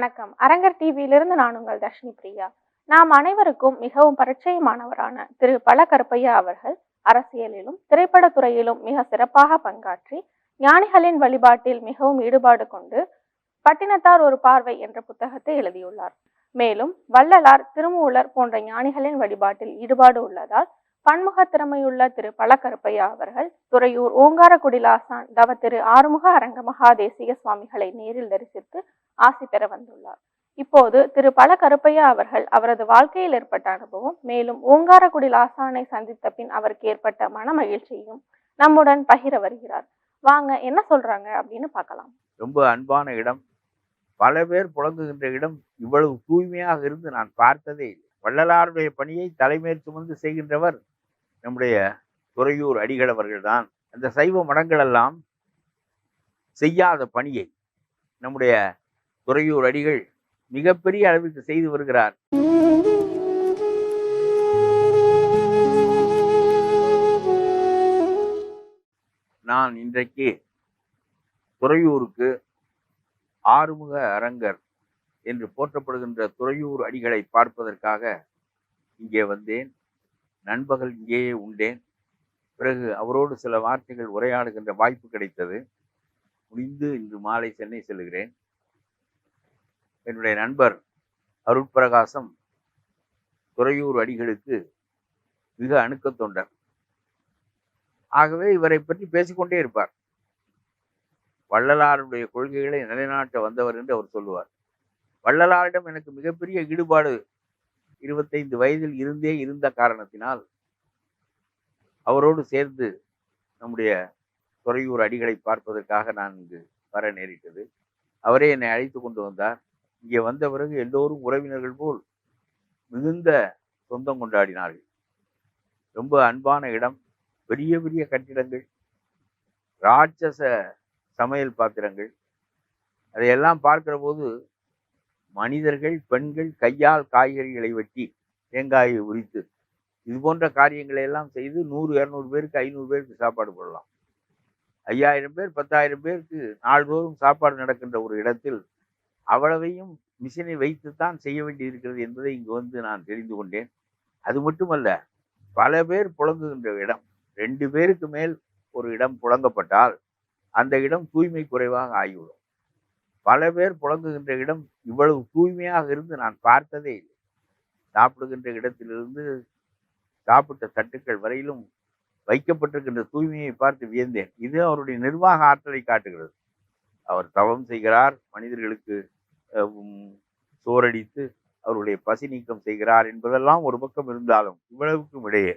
வணக்கம். அரங்கர் டிவியிலிருந்து நான் உங்கள் தர்ஷினி பிரியா. நாம் அனைவருக்கும் மிகவும் பரிச்சயமானவரான திரு. பல கருப்பையா அவர்கள் அரசியலிலும் திரைப்படத்துறையிலும் மிக சிறப்பாக பங்காற்றி ஞானிகளின் வழிபாட்டில் மிகவும் ஈடுபாடு கொண்டு பட்டினத்தார் ஒரு பார்வை என்ற புத்தகத்தை எழுதியுள்ளார். மேலும் வள்ளலார் திருமூலர் போன்ற ஞானிகளின் வழிபாட்டில் ஈடுபாடு உள்ளதால் பன்முக திறமையுள்ள திரு பழக்கருப்பையா அவர்கள் துறையூர் ஓங்காரக்குடிலாசான் தவ திரு ஆறுமுக அரங்க மகாதேசிக சுவாமிகளை நேரில் தரிசித்து ஆசி பெற வந்துள்ளார். இப்போது திரு பல கருப்பையா அவர்கள் அவரது வாழ்க்கையில் ஏற்பட்ட அனுபவம் மேலும் ஓங்காரக்குடில் ஆசானை சந்தித்த பின் அவருக்கு ஏற்பட்ட மன மகிழ்ச்சியும் நம்முடன் பகிர வருகிறார். வாங்க என்ன சொல்றாங்க அப்படின்னு பார்க்கலாம். ரொம்ப அன்பான இடம். பல பேர் புழங்குகின்ற இடம். இவ்வளவு தூய்மையாக இருந்து நான் பார்த்ததே இல்லை. வள்ளலாருடைய பணியை தலைமேற்கு சுமந்து செய்கின்றவர் நம்முடைய துறையூர் அடிகளவர்கள் தான் அந்த சைவ மடங்களெல்லாம் செய்யாத பணியை நம்முடைய துறையூர் அடிகள் மிகப்பெரிய அளவிற்கு செய்து வருகிறார். நான் இன்றைக்கு துறையூருக்கு ஆறுமுக அரங்கர் என்று போற்றப்படுகின்ற துறையூர் அடிகளை பார்ப்பதற்காக இங்கே வந்தேன். நண்பகல் இங்கேயே உண்டேன். பிறகு அவரோடு சில வார்த்தைகள் உரையாடுகின்ற வாய்ப்பு கிடைத்தது. முடிந்து இன்று மாலை சென்னை செல்கிறேன். என்னுடைய நண்பர் அருட்பிரகாசம் துறையூர் அடிகளுக்கு மிக அணுக்கத் தொண்டர். ஆகவே இவரை பற்றி பேசிக்கொண்டே இருப்பார். வள்ளலாருடைய கொள்கைகளை நிலைநாட்ட வந்தவர் என்று அவர் சொல்லுவார். வள்ளலாரிடம் எனக்கு மிகப்பெரிய ஈடுபாடு இருபத்தைந்து வயதில் இருந்தே இருந்த காரணத்தினால் அவரோடு சேர்ந்து நம்முடைய துறையூர் அடிகளை பார்ப்பதற்காக நான் இங்கு வர நேரிட்டது. அவரே என்னை அழைத்து கொண்டு வந்தார். இங்கே வந்த பிறகு எல்லோரும் உறவினர்கள் போல் மிகுந்த சொந்தம் கொண்டாடினார்கள். ரொம்ப அன்பான இடம் பெரிய பெரிய கட்டிடங்கள் ராட்சச சமையல் பாத்திரங்கள் அதையெல்லாம் பார்க்கிற போது மனிதர்கள் பெண்கள் கையால் காய்கறிகளை வெட்டி தேங்காயை உரித்து இது போன்ற காரியங்களை எல்லாம் செய்து நூறு இரநூறு பேருக்கு ஐநூறு பேருக்கு சாப்பாடு போடலாம். ஐயாயிரம் பேர் பத்தாயிரம் பேருக்கு நாள்தோறும் சாப்பாடு நடக்கின்ற ஒரு இடத்தில் அவ்வளவையும் மிஷினை வைத்துத்தான் செய்ய வேண்டியிருக்கிறது என்பதை இங்கு வந்து நான் தெரிந்து கொண்டேன். அது மட்டுமல்ல பல பேர் புழங்குகின்ற இடம் ரெண்டு பேருக்கு மேல் ஒரு இடம் புழங்கப்பட்டால் அந்த இடம் தூய்மை குறைவாக ஆகிவிடும். பல பேர் புழங்குகின்ற இடம் இவ்வளவு தூய்மையாக இருந்து நான் பார்த்ததே இல்லை. சாப்பிடுகின்ற இடத்திலிருந்து சாப்பிட்ட தட்டுக்கள் வரையிலும் வைக்கப்பட்டிருக்கின்ற தூய்மையை பார்த்து வியந்தேன். இது அவருடைய நிர்வாக ஆற்றலை காட்டுகிறது. அவர் தவம் செய்கிறார் மனிதர்களுக்கு சோரடித்து அவருடைய பசி நீக்கம் செய்கிறார் என்பதெல்லாம் ஒரு பக்கம் இருந்தாலும் இவ்வளவுக்கும் இடையே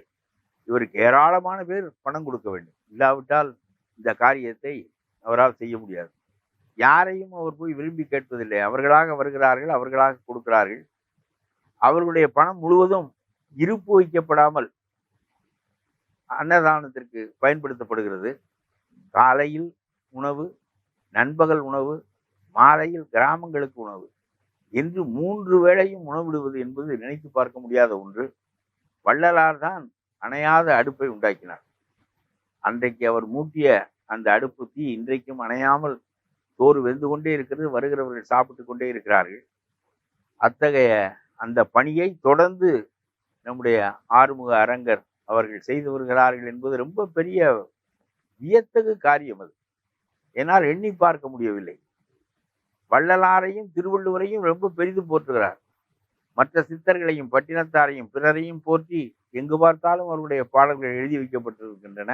இவருக்கு ஏராளமான பேர் பணம் கொடுக்க வேண்டும். இல்லாவிட்டால் இந்த காரியத்தை அவரால் செய்ய முடியாது. யாரையும் அவர் போய் விரும்பி கேட்பதில்லை. அவர்களாக வருகிறார்கள் அவர்களாக கொடுக்கிறார்கள். அவர்களுடைய பணம் முழுவதும் இருப்பு வைக்கப்படாமல் அன்னதானத்திற்கு பயன்படுத்தப்படுகிறது. காலையில் உணவு நண்பகல் உணவு மாலையில் கிராமங்களுக்கு உணவு. என்று மூன்று வேளையும் உணவிடுவது என்பது நினைத்து பார்க்க முடியாத ஒன்று. வள்ளலார் தான் அணையாத அடுப்பை உண்டாக்கினார். அன்றைக்கு அவர் மூட்டிய அந்த அடுப்பு தீ இன்றைக்கும் அணையாமல் சோறு வெந்து கொண்டே இருக்கிறது வருகிறவர்கள் சாப்பிட்டு கொண்டே இருக்கிறார்கள். அத்தகைய அந்த பணியை தொடர்ந்து நம்முடைய ஆறுமுக அரங்கர் அவர்கள் செய்து வருகிறார்கள் என்பது ரொம்ப பெரிய வியத்தகு காரியம் அது. என்னால் எண்ணி பார்க்க முடியவில்லை. வள்ளலாரையும் திருவள்ளுவரையும் ரொம்ப பெரிதும் போற்றுகிறார். மற்ற சித்தர்களையும் பட்டினத்தாரையும் பிறரையும் போற்றி எங்கு பார்த்தாலும் அவருடைய பாடல்கள் எழுதி வைக்கப்பட்டிருக்கின்றன.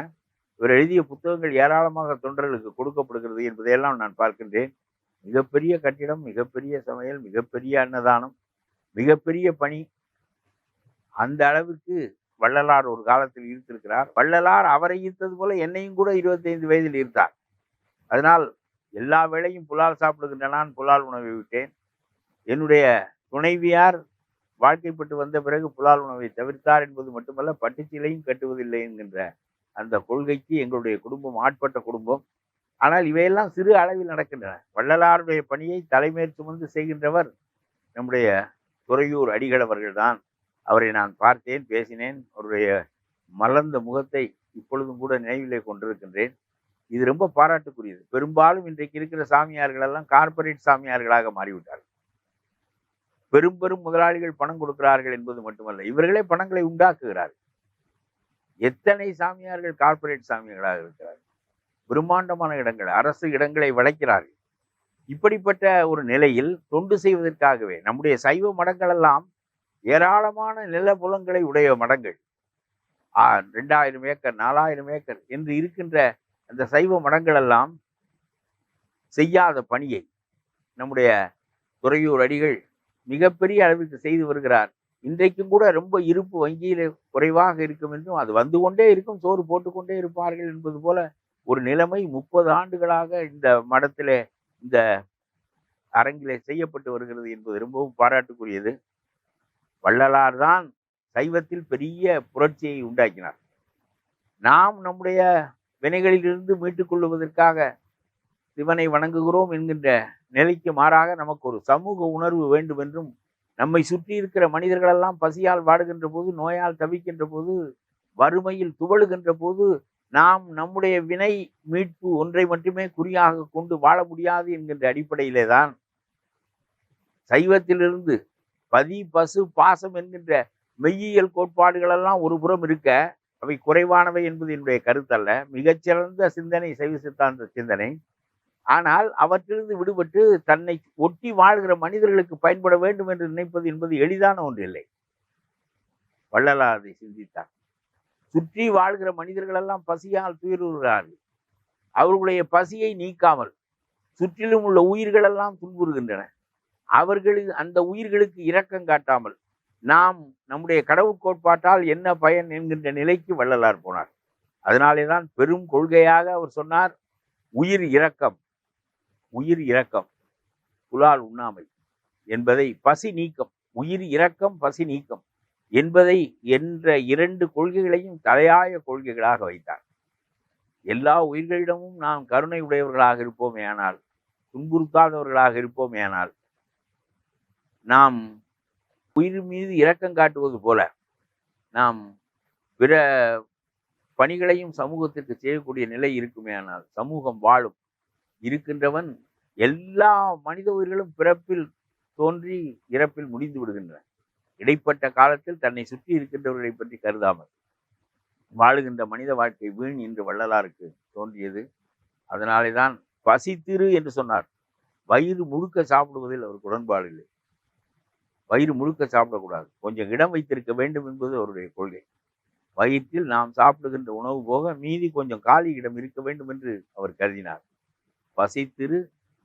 இவர் எழுதிய புத்தகங்கள் ஏராளமாக தொண்டர்களுக்கு கொடுக்கப்படுகிறது என்பதையெல்லாம் நான் பார்க்கின்றேன். மிகப்பெரிய கட்டிடம் மிகப்பெரிய சமையல் மிகப்பெரிய அன்னதானம் மிகப்பெரிய பணி. அந்த அளவிற்கு வள்ளலார் ஒரு காலத்தில் ஈர்த்திருக்கிறார் வள்ளலார் அவரை ஈர்த்தது போல என்னையும் கூட இருபத்தைந்து வயதில் ஈர்த்தார். அதனால் எல்லா வேளையும் புலால் சாப்பிடுகின்ற நான் புலால் உணவை விட்டேன். என்னுடைய துணைவியார் வாழ்க்கைப்பட்டு வந்த பிறகு புலால் உணவை தவிர்த்தார் என்பது மட்டுமல்ல பட்டுச்சீலையும் கட்டுவதில்லை என்கின்ற அந்த கொள்கைக்கு எங்களுடைய குடும்பம் ஆட்பட்ட குடும்பம். ஆனால் இவையெல்லாம் சிறு அளவில் நடக்கின்றன. வள்ளலாருடைய பணியை தலைமையில் சுமந்து செய்கின்றவர் நம்முடைய துறையூர் அடிகளவர்கள் தான் அவரை நான் பார்த்தேன் பேசினேன். அவருடைய மலர்ந்த முகத்தை இப்பொழுதும் கூட நினைவிலே கொண்டிருக்கின்றேன். இது ரொம்ப பாராட்டுக்குரியது. பெரும்பாலும் இன்றைக்கு இருக்கிற சாமியார்கள் எல்லாம் கார்ப்பரேட் சாமியார்களாக மாறிவிட்டார்கள். பெரும் பெரும் முதலாளிகள் பணம் கொடுக்கிறார்கள் என்பது மட்டுமல்ல இவர்களே பணங்களை உண்டாக்குகிறார்கள். எத்தனை சாமியார்கள் கார்ப்பரேட் சாமியார்களாக இருக்கிறார்கள்? பிரம்மாண்டமான இடங்கள் அரசு இடங்களை வளைக்கிறார்கள். இப்படிப்பட்ட ஒரு நிலையில் தொண்டு செய்வதற்காகவே நம்முடைய சைவ மடங்கள் எல்லாம் ஏராளமான நிலபுலங்களை உடைய மடங்கள். ரெண்டாயிரம் ஏக்கர் நாலாயிரம் ஏக்கர் என்று இருக்கின்ற அந்த சைவ மடங்கள் எல்லாம் செய்யாத பணியை நம்முடைய துறையூர் அடிகள் மிகப்பெரிய அளவிற்கு செய்து வருகிறார். இன்றைக்கும் கூட ரொம்ப இருப்பு வங்கியில் குறைவாக இருக்கும் என்றும் அது வந்து கொண்டே இருக்கும் சோறு போட்டுக்கொண்டே இருப்பார்கள் என்பது போல ஒரு நிலைமை முப்பது ஆண்டுகளாக இந்த மடத்திலே இந்த அரங்கிலே செய்யப்பட்டு வருகிறது என்பது ரொம்பவும் பாராட்டுக்குரியது. வள்ளலார் தான் சைவத்தில் பெரிய புரட்சியை உண்டாக்கினார். நாம் நம்முடைய வினைகளிலிருந்து மீட்டுக் கொள்வதற்காக சிவனை வணங்குகிறோம் என்கின்ற நிலைக்கு மாறாக நமக்கு ஒரு சமூக உணர்வு வேண்டும் என்றும் நம்மை சுற்றி இருக்கிற மனிதர்களெல்லாம் பசியால் வாடுகின்ற போது நோயால் தவிக்கின்ற போது வறுமையில் துவழுகின்ற போது நாம் நம்முடைய வினை மீட்பு ஒன்றை மட்டுமே குறியாக கொண்டு வாழ முடியாது என்கின்ற அடிப்படையிலே தான் சைவத்திலிருந்து பதி பசு பாசம் என்கின்ற மெய்யியல் கோட்பாடுகள் எல்லாம் ஒரு புறம் இருக்க அவை குறைவானவை என்பது என்னுடைய கருத்தல்ல. மிகச்சிறந்த சிந்தனை சைவ சித்தாந்த சிந்தனை. ஆனால் அவற்றிலிருந்து விடுபட்டு தன்னை ஒட்டி வாழ்கிற மனிதர்களுக்கு பயன்பட வேண்டும் என்று நினைப்பது என்பது எளிதான ஒன்று இல்லை. வள்ளலார் அதை சிந்தித்தார். சுற்றி வாழ்கிற மனிதர்கள் எல்லாம் பசியால் துயருகிறார்கள். அவர்களுடைய பசியை நீக்காமல் சுற்றிலும் உள்ள உயிர்கள் எல்லாம் துன்புறுகின்றன. அவர்களின் அந்த உயிர்களுக்கு இரக்கம் காட்டாமல் நாம் நம்முடைய கடவுள் கோட்பாட்டால் என்ன பயன் என்கின்ற நிலைக்கு வள்ளலார் போனார். அதனாலே தான் பெரும் கொள்கையாக அவர் சொன்னார் உயிர் இரக்கம். உயிர் இரக்கம். புலால் உண்ணாமை என்பதை பசி நீக்கம். உயிர் இரக்கம் பசி நீக்கம் என்பதை என்ற இரண்டு கொள்கைகளையும் தலையாய கொள்கைகளாக வைத்தார். எல்லா உயிர்களிடமும் நாம் கருணை உடையவர்களாக இருப்போமே ஆனால் துன்புறுத்தாதவர்களாக இருப்போமே ஆனால் நாம் உயிர் மீது இரக்கம் காட்டுவது போல நாம் பிற பணிகளையும் சமூகத்திற்கு செய்யக்கூடிய நிலை இருக்குமே ஆனால் சமூகம் வாழும். இருக்கின்றவன் எல்லா மனித உயிர்களும் பிறப்பில் தோன்றி இறப்பில் முடிந்து விடுகின்றன இடைப்பட்ட காலத்தில் தன்னை சுற்றி இருக்கின்றவர்களை பற்றி கருதாமல் வாழுகின்ற மனித வாழ்க்கை வீண் என்று வள்ளலாருக்கு தோன்றியது. அதனாலே தான் பசித்திரு என்று சொன்னார். வயிறு முழுக்க சாப்பிடுவதில் அவருக்கு உடன்பாடு இல்லை. வயிறு முழுக்க சாப்பிடக்கூடாது. கொஞ்சம் இடம் வைத்திருக்க வேண்டும் என்பது அவருடைய கொள்கை. வயிற்றில் நாம் சாப்பிடுகின்ற உணவு போக மீதி கொஞ்சம் காலி இடம் இருக்க வேண்டும் என்று அவர் கருதினார். பசித்திரு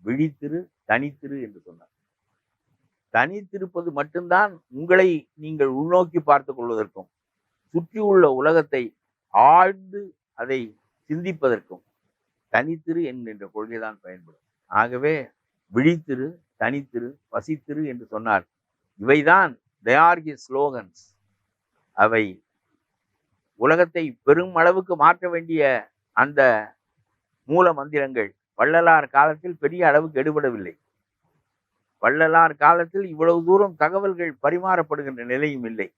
விழித்திரு தனித்திரு என்று சொன்னார். தனித்திருப்பது மட்டும்தான் உங்களை நீங்கள் உள்நோக்கி பார்த்து கொள்வதற்கும் சுற்றியுள்ள உலகத்தை ஆழ்ந்து அதை சிந்திப்பதற்கும் தனித்திரு என்கின்ற கொள்கைதான் பயன்படும். ஆகவே விழித்திரு தனித்திரு பசித்திரு என்று சொன்னார். இவைதான் தயார்கி ஸ்லோகன்ஸ். அவை உலகத்தை பெரும் அளவுக்கு மாற்ற வேண்டிய அந்த மூல மந்திரங்கள். வள்ளலார் காலத்தில் பெரிய அளவுக்கு எடுபடவில்லை. வள்ளலார் காலத்தில் இவ்வளவு தூரம் தகவல்கள் பரிமாறப்படுகின்ற நிலையும் இல்லை.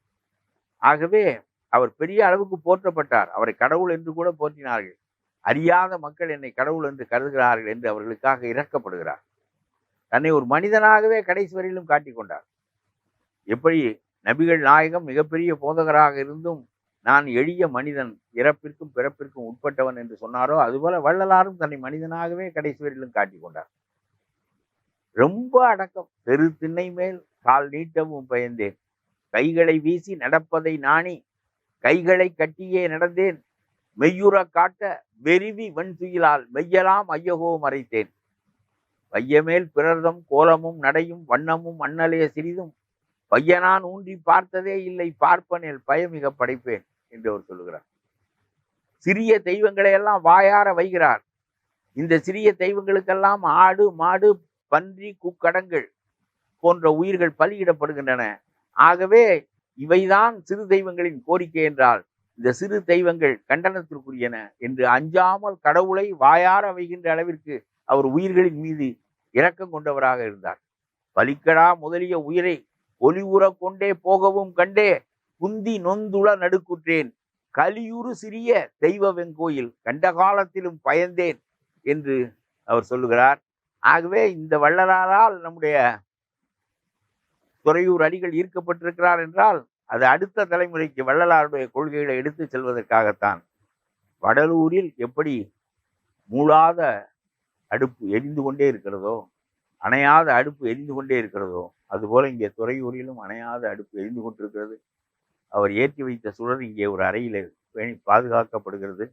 ஆகவே அவர் பெரிய அளவுக்கு போற்றப்பட்டார். அவரை கடவுள் என்று கூட போற்றினார்கள். அறியாத மக்கள் என்னை கடவுள் என்று கருதுகிறார்கள் என்று அவர்களுக்காக இறக்கப்படுகிறார். தன்னை ஒரு மனிதனாகவே கடைசி வரையிலும் காட்டிக் கொண்டார். எப்படி நபிகள் நாயகம் மிகப்பெரிய போதகராக இருந்தும் நான் எளிய மனிதன் இறப்பிற்கும் பிறப்பிற்கும் உட்பட்டவன் என்று சொன்னாரோ அதுபோல வள்ளலாரும் தன்னை மனிதனாகவே கடைசி வரையிலும் காட்டிக் கொண்டார். ரொம்ப அடக்கம். பெரு திண்ணை மேல் கால் நீட்டவும் பயந்தேன். கைகளை வீசி நடப்பதை நாணி கைகளை கட்டியே நடந்தேன். மெய்யுற காட்ட வெறிவி வெண்துயிலால் மெய்யலாம் ஐயகோ மறைத்தேன். பையமேல் பிறர்தம் கோலமும் நடையும் வண்ணமும் அண்ணலே சிறிதும். பையனான் ஊன்றி பார்த்ததே இல்லை பார்ப்பனில் பயமிக படைப்பேன். என்று அவர் சொல்லுகிறார். சிறிய தெய்வங்களை எல்லாம் வாயார வைகிறார். இந்த சிறிய தெய்வங்களுக்கெல்லாம் ஆடு மாடு பன்றி குக்கடங்கள் போன்ற உயிர்கள் பலியிடப்படுகின்றன. ஆகவே இவைதான் சிறு தெய்வங்களின் கோரிக்கை என்றால் இந்த சிறு தெய்வங்கள் கண்டனத்திற்குரியன என்று அஞ்சாமல் கடவுளை வாயார வைகின்ற அளவிற்கு அவர் உயிர்களின் மீது இரக்கம் கொண்டவராக இருந்தார். பலிக்கடா முதலிய உயிரை ஒளிவுற கொண்டே போகவும் கண்டே குந்தி நொந்துள நடுக்குற்றேன். கலியுறு சிறிய தெய்வ வெங்கோயில் கண்ட காலத்திலும் பயந்தேன் என்று அவர் சொல்லுகிறார். ஆகவே இந்த வள்ளலாரால் நம்முடைய துறையூர் அடிகள் ஈர்க்கப்பட்டிருக்கிறார் என்றால் அது அடுத்த தலைமுறைக்கு வள்ளலாருடைய கொள்கைகளை எடுத்து செல்வதற்காகத்தான். வடலூரில் எப்படி மூழாத அடுப்பு எரிந்து கொண்டே இருக்கிறதோ அணையாத அடுப்பு எரிந்து கொண்டே இருக்கிறதோ அதுபோல இங்கே துறையூரிலும் அணையாத அடுப்பு எரிந்து கொண்டிருக்கிறது. அவர் ஏற்றி வைத்த சுடர் இங்கே ஒரு அறையில் பேணி பாதுகாக்கப்படுகிறது.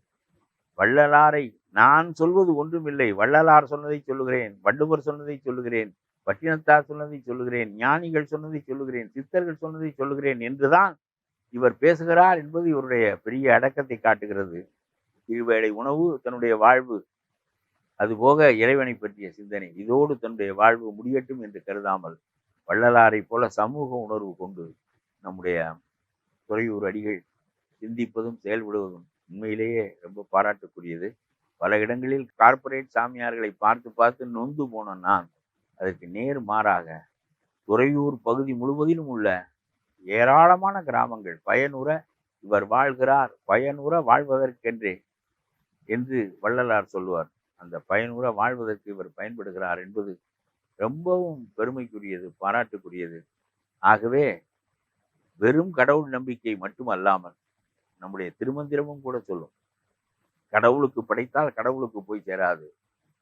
வள்ளலாரை நான் சொல்வது ஒன்றுமில்லை. வள்ளலார் சொன்னதை சொல்லுகிறேன் வள்ளுவர் சொன்னதை சொல்லுகிறேன் பட்டினத்தார் சொன்னதை சொல்லுகிறேன் ஞானிகள் சொன்னதை சொல்லுகிறேன் சித்தர்கள் சொன்னதை சொல்லுகிறேன் என்றுதான் இவர் பேசுகிறார் என்பது இவருடைய பெரிய அடக்கத்தை காட்டுகிறது. இருவேளை உணவு தன்னுடைய வாழ்வு அதுபோக இறைவனை பற்றிய சிந்தனை இதோடு தன்னுடைய வாழ்வு முடியட்டும் என்று கருதாமல் வள்ளலாரை போல சமூக உணர்வு கொண்டு நம்முடைய துறையூர் அடிகள் சிந்திப்பதும் செயல்படுவதும் உண்மையிலேயே ரொம்ப பாராட்டுக்குரியது. பல இடங்களில் கார்ப்பரேட் சாமியார்களை பார்த்து பார்த்து நொந்து போன நான் அதற்கு நேர் மாறாக துறையூர் பகுதி முழுவதிலும் உள்ள ஏராளமான கிராமங்கள் பயனுற இவர் வாழ்கிறார் பயனுற வாழ்வதற்கென்றே என்று வள்ளலார் சொல்லுவார். அந்த பயனுற வாழ்வதற்கு இவர் பயன்படுகிறார் என்பது ரொம்பவும் பெருமைக்குரியது பாராட்டுக்குரியது. ஆகவே வெறும் கடவுள் நம்பிக்கை மட்டுமல்லாமல் நம்முடைய திருமந்திரமும் கூட சொல்லும். கடவுளுக்கு படைத்தால் கடவுளுக்கு போய் சேராது.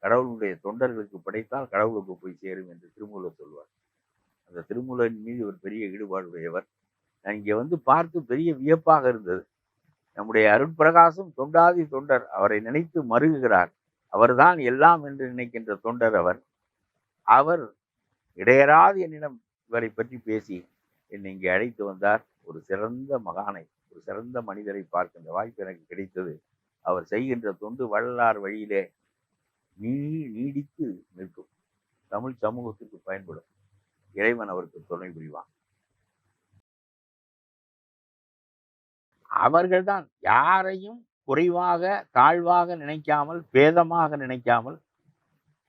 கடவுளுடைய தொண்டர்களுக்கு படைத்தால் கடவுளுக்கு போய் சேரும் என்று திருமூலர் சொல்வார். அந்த திருமூலரின் மீது ஒரு பெரிய ஈடுபாடுடையவர் இங்கே வந்து பார்த்து பெரிய வியப்பாக இருந்தது. நம்முடைய அருட்பிரகாசம் தொண்டாதி தொண்டர். அவரை நினைத்து மருகுகிறார். அவர்தான் எல்லாம் என்று நினைக்கின்ற தொண்டர் அவர். அவர் இடையராது என்னிடம் இவரை பற்றி பேசி என்னை இங்கே அழைத்து வந்தார். ஒரு சிறந்த மகானை ஒரு சிறந்த மனிதரை பார்க்கின்ற வாய்ப்பு எனக்கு கிடைத்தது. அவர் செய்கின்ற தொண்டு வள்ளலார் வழியிலே நீ நீடித்து நிற்கும். தமிழ் சமூகத்திற்கு பயன்படும். இறைவன் அவருக்கு துணை புரிவான். அவர்கள்தான் யாரையும் குறைவாக தாழ்வாக நினைக்காமல் பேதமாக நினைக்காமல்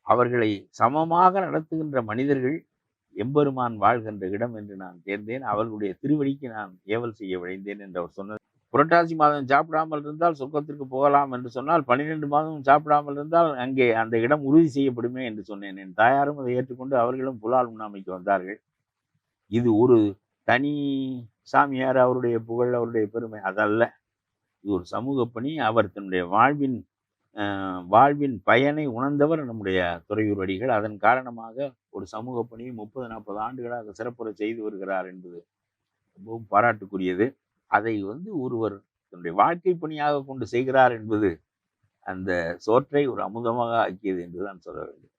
அவர்களை சமமாக நடத்துகின்ற மனிதர்கள் எம்பெருமான் வாழ்கின்ற இடம் என்று நான் தேர்ந்தேன். அவர்களுடைய திருவடிக்கு நான் ஏவல் செய்ய விழைந்தேன் என்று அவர் சொன்னது புரட்டாசி மாதம் சாப்பிடாமல் இருந்தால் சொர்க்கத்திற்கு போகலாம் என்று சொன்னால் பன்னிரெண்டு மாதம் சாப்பிடாமல் இருந்தால் அங்கே அந்த இடம் உறுதி செய்யப்படுமே என்று சொன்னேன். என் தாயாரும் அதை ஏற்றுக்கொண்டு அவர்களும் புலால் உண்ணாமைக்கு வந்தார்கள். இது ஒரு தனி சாமியார் அவருடைய புகழ் அவருடைய பெருமை. அதல்ல. இது ஒரு சமூக பணி அவர் தன்னுடைய வாழ்வின் வாழ்வின் பயனை உணர்ந்தவர் நம்முடைய துறையூர் அடிகள் அதன் காரணமாக ஒரு சமூக பணியை முப்பது நாற்பது ஆண்டுகளாக சிறப்புற செய்து வருகிறார் என்பது ரொம்பவும் பாராட்டுக்குரியது. அதை வந்து ஒருவர் தன்னுடைய வாழ்க்கை பணியாக கொண்டு செய்கிறார் என்பது அந்த சோற்றை ஒரு அமுதமாக ஆக்கியது என்றுதான் சொல்ல வேண்டும்.